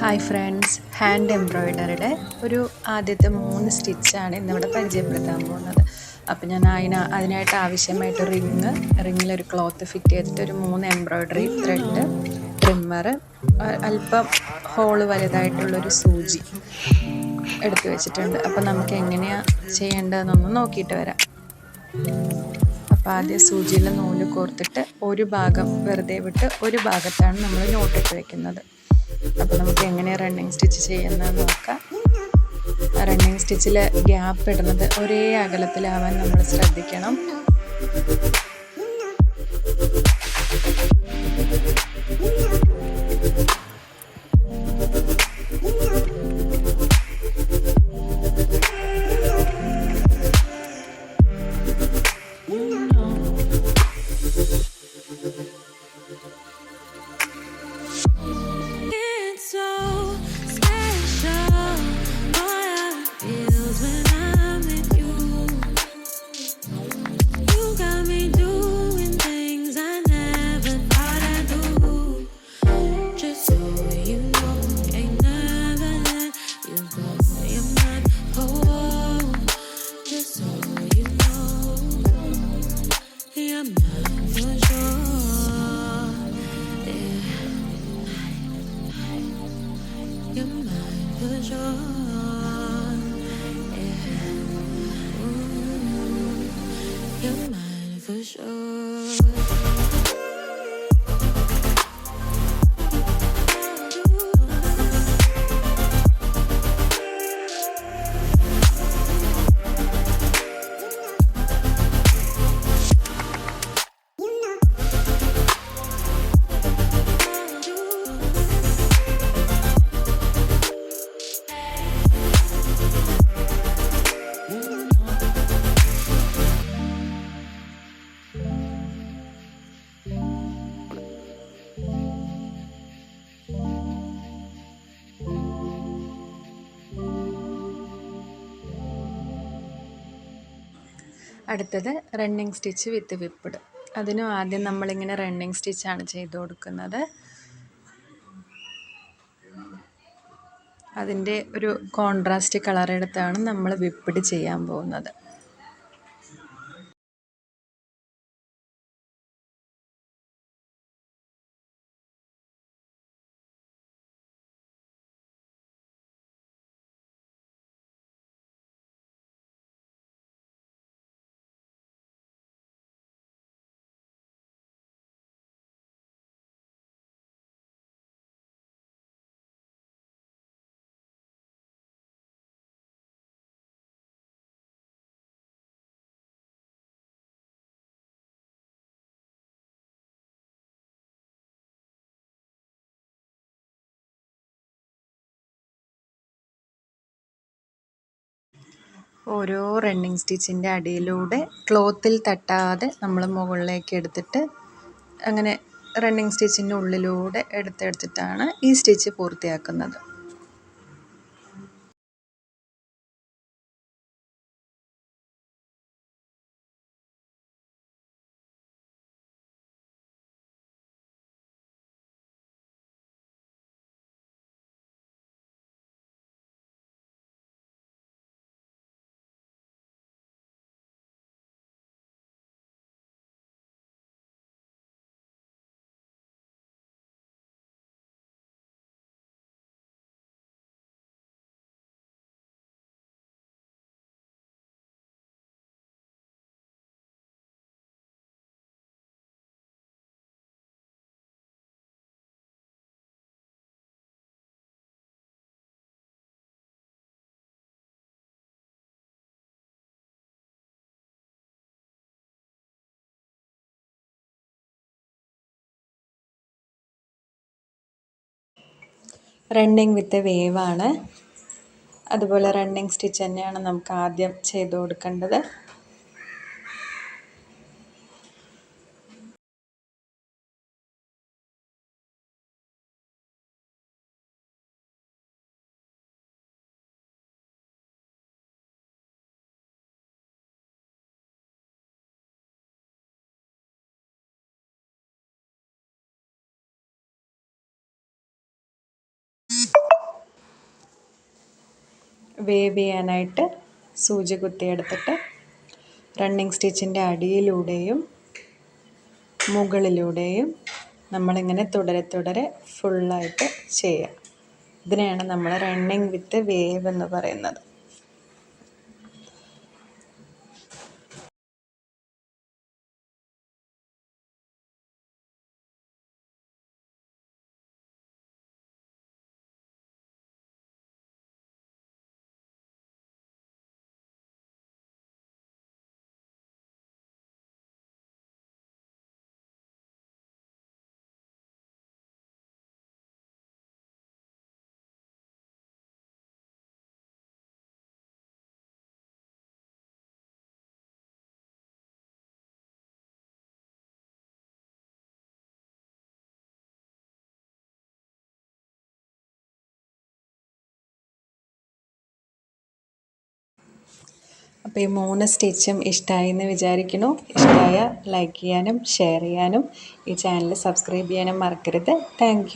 Hi friends hand എംബ്രോയിഡറിയുടെ ഒരു ആദ്യത്തെ മൂന്ന് സ്റ്റിച്ചാണ് ഇന്നിവിടെ പരിചയപ്പെടുത്താൻ പോകുന്നത്. അപ്പോൾ ഞാൻ അതിന് അതിനായിട്ട് ആവശ്യമായിട്ട് റിങ് റിങ്ങിലൊരു ക്ലോത്ത് ഫിറ്റ് ചെയ്തിട്ട് ഒരു മൂന്ന് എംബ്രോയിഡറി ത്രെഡ് ട്രിമ്മർ അല്പം ഹോൾ വലുതായിട്ടുള്ളൊരു സൂചി എടുത്തു വെച്ചിട്ടുണ്ട്. അപ്പോൾ നമുക്ക് എങ്ങനെയാണ് ചെയ്യേണ്ടതെന്നൊന്ന് നോക്കിയിട്ട് വരാം. അപ്പോൾ ആദ്യം സൂചിയിൽ നൂൽ കോർത്തിട്ട് ഒരു ഭാഗം വെറുതെ വിട്ട് ഒരു ഭാഗത്താണ് നമ്മൾ നോട്ടിട്ട് വെക്കുന്നത്. അപ്പോൾ നമുക്ക് എങ്ങനെ റണ്ണിങ് സ്റ്റിച്ച് ചെയ്യുന്നതെന്ന് നോക്കാം. റണ്ണിങ് സ്റ്റിച്ചിൽ ഗ്യാപ്പ് ഇടുന്നത് ഒരേ അകലത്തിലാവാൻ നമ്മൾ ശ്രദ്ധിക്കണം. show. അടുത്തത് റണ്ണിങ് സ്റ്റിച്ച് വിത്ത് വിപ്പിഡ് അതിനും ആദ്യം നമ്മളിങ്ങനെ റണ്ണിങ് സ്റ്റിച്ചാണ് ചെയ്ത് കൊടുക്കുന്നത്. അതിന്റെ ഒരു കോൺട്രാസ്റ്റ് കളർ എടുത്താണ് നമ്മൾ വിപ്പിഡ് ചെയ്യാൻ പോകുന്നത്. ഓരോ റണ്ണിങ് സ്റ്റിച്ചിന്റെ അടിയിലൂടെ ക്ലോത്തിൽ തട്ടാതെ നമ്മൾ മുകളിലേക്ക് എടുത്തിട്ട് അങ്ങനെ റണ്ണിങ് സ്റ്റിച്ചിന്റെ ഉള്ളിലൂടെ എടുത്തെടുത്തിട്ടാണ് ഈ സ്റ്റിച്ച് പൂർത്തിയാക്കുന്നത്. റണ്ണിങ് വിത്ത് വേവാണ് അതുപോലെ റണ്ണിങ് സ്റ്റിച്ച് തന്നെയാണ് നമുക്ക് ആദ്യം ചെയ്ത് കൊടുക്കേണ്ടത്. വേവ് ചെയ്യാനായിട്ട് സൂചി കുത്തിയെടുത്തിട്ട് റണ്ണിങ് സ്റ്റിച്ചിന്റെ അടിയിലൂടെയും മുകളിലൂടെയും നമ്മളിങ്ങനെ തുടരെ തുടരെ ഫുള്ളായിട്ട് ചെയ്യുക. ഇതിനെയാണ് നമ്മൾ റണ്ണിങ് വിത്ത് വേവ് എന്ന് പറയുന്നത്. അപ്പോൾ ഈ മൂന്ന് സ്റ്റിച്ചും ഇഷ്ടമായി എന്ന് വിചാരിക്കുന്നു. ഇഷ്ടമായ ലൈക്ക് ചെയ്യാനും ഷെയർ ചെയ്യാനും ഈ ചാനൽ സബ്സ്ക്രൈബ് ചെയ്യാനും മറക്കരുത്. താങ്ക്